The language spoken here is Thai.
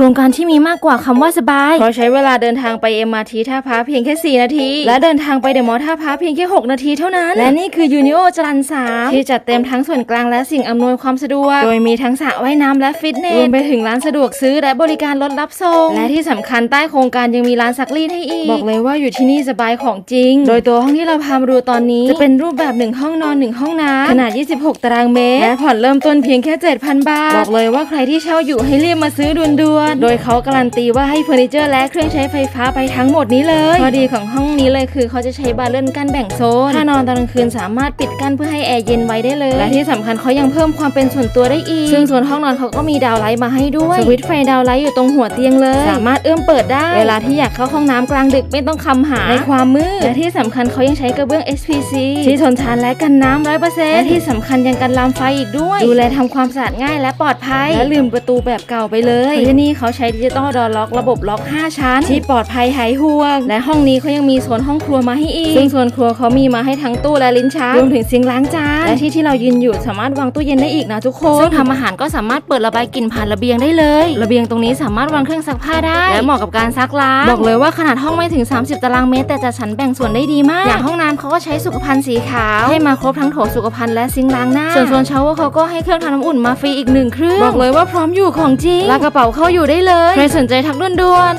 ครงการที่มีมากกว่าคำว่าสบายเพราะใช้เวลาเดินทางไป MRT ท่าพระเพียงแค่ 4 นาที และเดินทางไปเดอะมอลล์ท่าพระเพียงแค่ 6 นาทีเท่านั้น และนี่คือยูนิโอจรันสามที่จัดเต็มทั้งส่วนกลางและสิ่งอำนวยความสะดวก โดยมีทั้งสระว่ายน้ำและฟิตเนสรวมไปถึงร้านสะดวกซื้อและบริการรถรับส่งและที่สำคัญใต้โครงการยังมีร้านซักรีดให้อีก บอกเลยว่าอยู่ที่นี่สบายของจริง โดยตัวห้องที่เราพามาดูตอนนี้ จะเป็นรูปแบบหนึ่งห้องนอนหนึ่งห้องน้ำขนาด 26 ตารางเมตรและผ่อนเริ่มต้นเพียงแค่ 7,000 บาท บอกเลยว่าใครที่เช่าอยู่ให้รีบมาซื้อด่วนๆโดยเขาการันตีว่าให้เฟอร์นิเจอร์และเครื่องใช้ไฟฟ้าไปทั้งหมดนี้เลย ข้อดีของห้องนี้เลยคือเขาจะใช้บานเลื่อนกั้นแบ่งโซน ถ้านอนตอนกลางคืนสามารถปิดกั้นเพื่อให้แอร์เย็นไว้ได้เลย และที่สำคัญเขายังเพิ่มความเป็นส่วนตัวได้อีก ซึ่งส่วนห้องนอนเขาก็มีดาวไลท์มาให้ด้วย สวิตช์ไฟดาวไลท์อยู่ตรงหัวเตียงเลย สามารถเอื้อมเปิดได้ เวลาที่อยากเข้าห้องน้ำกลางดึกไม่ต้องคำหาในความมืด และที่สำคัญเขายังใช้กระเบื้อง SPC ที่ทนทานและกันน้ำร้อยเปอร์เซ็นต์และที่สำคัญยังกันลามไฟอีกด้วย ดูแลทำความสะอาดง่ายและปลอดภัย และลืมประตูแบบเก่าไปเลยที่นี่เขาใช้ดิจิตอลดอล็อกระบบล็อก 5 ชั้น ที่ปลอดภัยหายห่วง และห้องนี้เขายังมีโซนห้องครัวมาให้อีกซึ่งโซนครัวเขามีมาให้ทั้งตู้และลิ้นชักรวมถึงซิงค์ล้างจานและที่ที่เรายืนอยู่สามารถวางตู้เย็นได้อีกนะทุกคนซึ่งทำอาหารก็สามารถเปิดระบายกลิ่นผ่านระเบียงได้เลย ระเบียงตรงนี้สามารถวางเครื่องซักผ้าได้และเหมาะกับการซักล้างบอกเลยว่าขนาดห้องไม่ถึง 30 ตารางเมตร แต่จัดสรรแบ่งส่วนได้ดีมากอย่างห้องน้ำเขาก็ใช้สุขภัณฑ์สีขาวให้มาครบทั้งโถสุขภัณฑ์และซิงค์ล้างหน้าส่วนโซนชาวเวอร์เขาก็ให้เครื่องทำน้ำอุ่นมาฟรีอีกหนึ่งเครื่องบอกเลยว่าพร้อมอยู่ของจริงลากกระเป๋าเข้าอยูู่่ได้เลย ใครสนใจทักด่วน